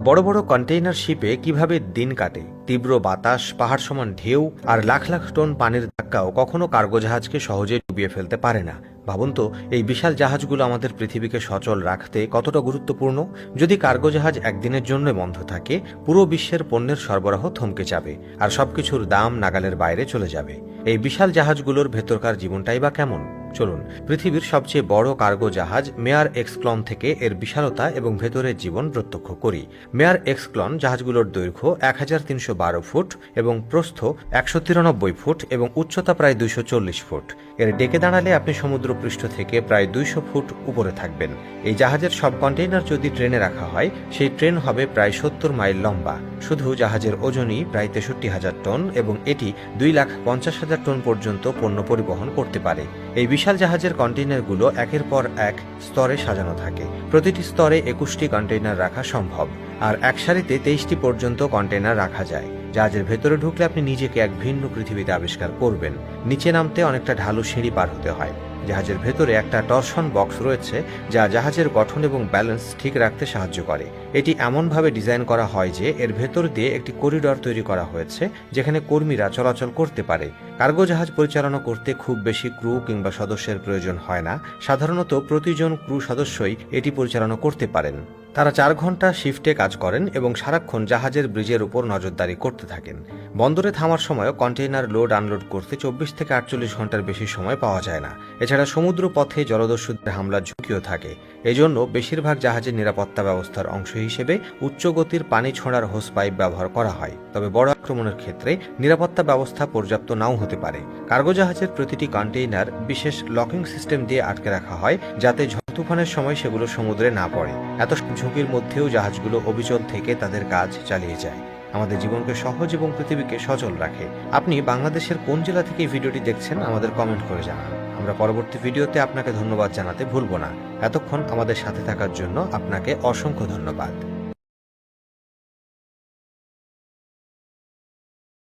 বড় বড় কন্টেইনার শিপে কীভাবে দিন কাটে? তীব্র বাতাস, পাহাড় সমান ঢেউ, আর লাখ লাখ টন পানির ধাক্কাও কখনো কার্গো জাহাজকে সহজে ডুবিয়ে ফেলতে পারে না। ভাবুন তো, এই বিশাল জাহাজগুলো আমাদের পৃথিবীকে সচল রাখতে কতটা গুরুত্বপূর্ণ? যদি কার্গো জাহাজ একদিনের জন্য বন্ধ থাকে, পুরো বিশ্বের পণ্যের সরবরাহ থমকে যাবে, আর সবকিছুর দাম নাগালের বাইরে চলে যাবে। এই বিশাল জাহাজগুলোর ভেতরকার জীবনটাই বা কেমন? চলুন, পৃথিবীর সবচেয়ে বড় কার্গো জাহাজ মেয়ার এক্সক্লন থেকে এর বিশালতা এবং ভেতরের জীবন প্রত্যক্ষ করি। মেয়ার এক্সক্লন জাহাজগুলোর দৈর্ঘ্য এক হাজার তিনশো বারো ফুট এবং প্রস্থ একশো তিরানব্বই ফুট এবং উচ্চতা প্রায় দুইশো চল্লিশ ফুট। এর ডেকে দাঁড়ালে আপনি সমুদ্রপৃষ্ঠ থেকে প্রায় দুইশো ফুট উপরে থাকবেন। এই জাহাজের সব কন্টেইনার যদি ট্রেনে রাখা হয়, সেই ট্রেন হবে প্রায় সত্তর মাইল লম্বা। শুধু জাহাজের ওজনই প্রায় তেষট্টি হাজার টন এবং এটি দুই লাখ পঞ্চাশ হাজার টন পর্যন্ত পণ্য পরিবহন করতে পারে। এই বিশাল জাহাজের কন্টেইনারগুলো একের পর এক স্তরে সাজানো থাকে। প্রতিটি স্তরে একুশটি কন্টেইনার রাখা সম্ভব, আর এক সারিতে তেইশটি পর্যন্ত কন্টেইনার রাখা যায়। জাহাজের ভেতরে ঢুকলে আপনি নিজেকে এক ভিন্ন পৃথিবীতে আবিষ্কার করবেন। নিচে নামতে অনেকটা ঢালু সিঁড়ি পার হতে হয়। জাহাজের ভেতরে একটা টর্শন বক্স রয়েছে যা জাহাজের গঠন এবং ব্যালেন্স ঠিক রাখতে সাহায্য করে। এটি এমনভাবে ডিজাইন করা হয় যে এর ভেতর দিয়ে একটি করিডর তৈরি করা হয়েছে, যেখানে কর্মীরা চলাচল করতে পারে। কার্গো জাহাজ পরিচালনা করতে খুব বেশি ক্রু কিংবা সদস্যের প্রয়োজন হয় না। সাধারণত প্রতিজন ক্রু সদস্যই এটি পরিচালনা করতে পারেন। তারা চার ঘণ্টা শিফটে কাজ করেন এবং সারাক্ষণ জাহাজের ব্রিজের উপর নজরদারি করতে থাকেন। বন্দরে থামার সময়ও কন্টেইনার লোড আনলোড করতে চব্বিশ থেকে আটচল্লিশ ঘণ্টার বেশি সময় পাওয়া যায় না। এছাড়া সমুদ্র পথে জলদস্যুদের হামলার ঝুঁকিও থাকে। এজন্য বেশিরভাগ জাহাজের নিরাপত্তা ব্যবস্থার অংশ হিসেবে উচ্চ গতির পানি ছোঁড়ার হোস পাইপ ব্যবহার করা হয়। তবে বড় আক্রমণের ক্ষেত্রে নিরাপত্তা ব্যবস্থা পর্যাপ্ত নাও হতে পারে। কার্গো জাহাজের প্রতিটি কন্টেইনার বিশেষ লকিং সিস্টেম দিয়ে আটকে রাখা হয়, যাতে ঝড় তুফানের সময় সেগুলো সমুদ্রে না পড়ে। এত ঝুঁকির মধ্যেও জাহাজগুলো অবিচল থেকে তাদের কাজ চালিয়ে যায়। আমাদের জীবনকে সহজ এবং পৃথিবীকে সচল রাখে। আপনি বাংলাদেশের কোন জেলা থেকে ভিডিওটি দেখছেন, আমাদের কমেন্ট করে জানান। আমরা পরবর্তী ভিডিওতে আপনাকে ধন্যবাদ জানাতে ভুলব না। এতক্ষণ আমাদের সাথে থাকার জন্য আপনাকে অসংখ্য ধন্যবাদ।